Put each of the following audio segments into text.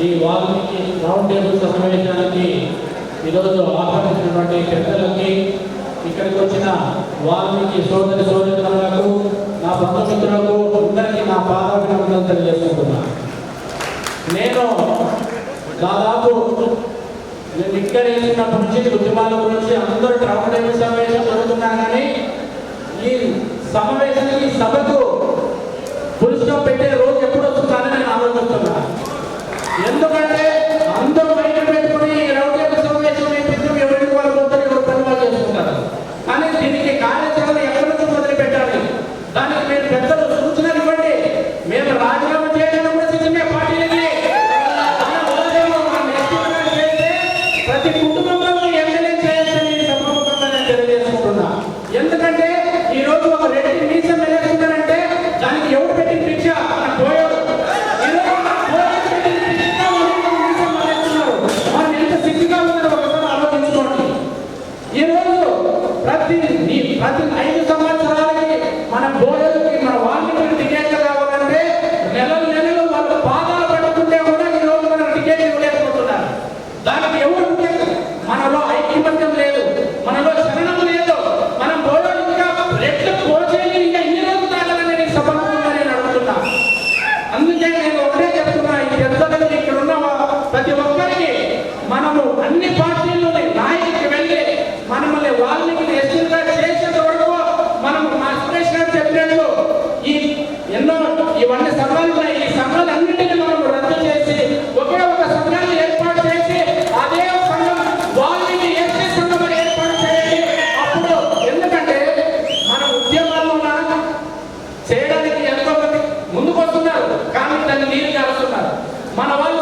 ఈ Valmiki round table సమావేశానికి ఈరోజు ఆహ్వానించినటువంటి పెద్దలకి ఇక్కడికి వచ్చిన వాల్మీకి సోదరి సోదరులకు నా బంధుమిత్రులకు అందరికీ నా పాదాభినందనలు తెలియజేసుకుంటున్నా. నేను దాదాపు నేను ఇక్కడ వేసినప్పటి నుంచి ఉద్యమాల గురించి అందరూ రౌండ్ టేబుల్ సమావేశం జరుగుతున్నా కానీ ఈ సమావేశానికి సభకు 人都该 మన వాళ్ళు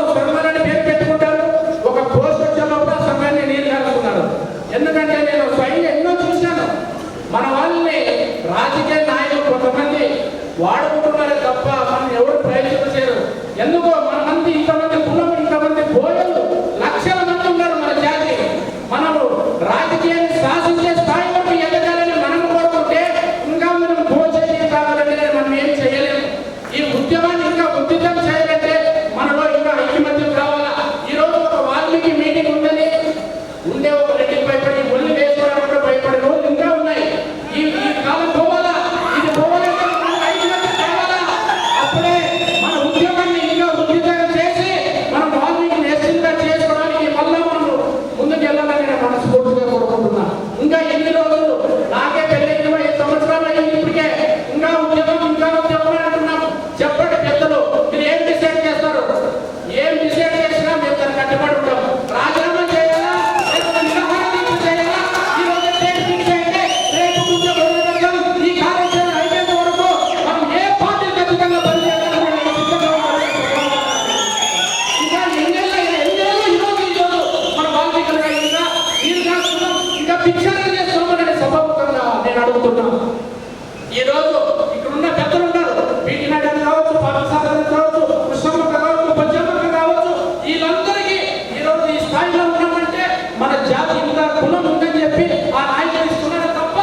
అడుగుతున్నాం ఈరోజు ఇక్కడ ఉన్న పెద్దలు ఉన్నారు. వీటి నాయుడు కావచ్చు పాఠశాల కావచ్చు కృష్ణమ్మ కావచ్చు పచ్చమ్మ కావచ్చు వీళ్ళందరికీ ఈరోజు ఈ స్థాయిలో ఉన్నామంటే మన జాతి ఇంత కులం ఉందని చెప్పి ఆ నాయకులు ఇస్తున్నారు తప్ప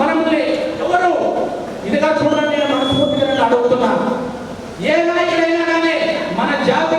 మనల్ని ఎవరు? ఇదిగా చూడండి మనస్ఫూర్తిగా అడుగుతున్నాను ఏ నాయకుడైనా కానీ మన జాతి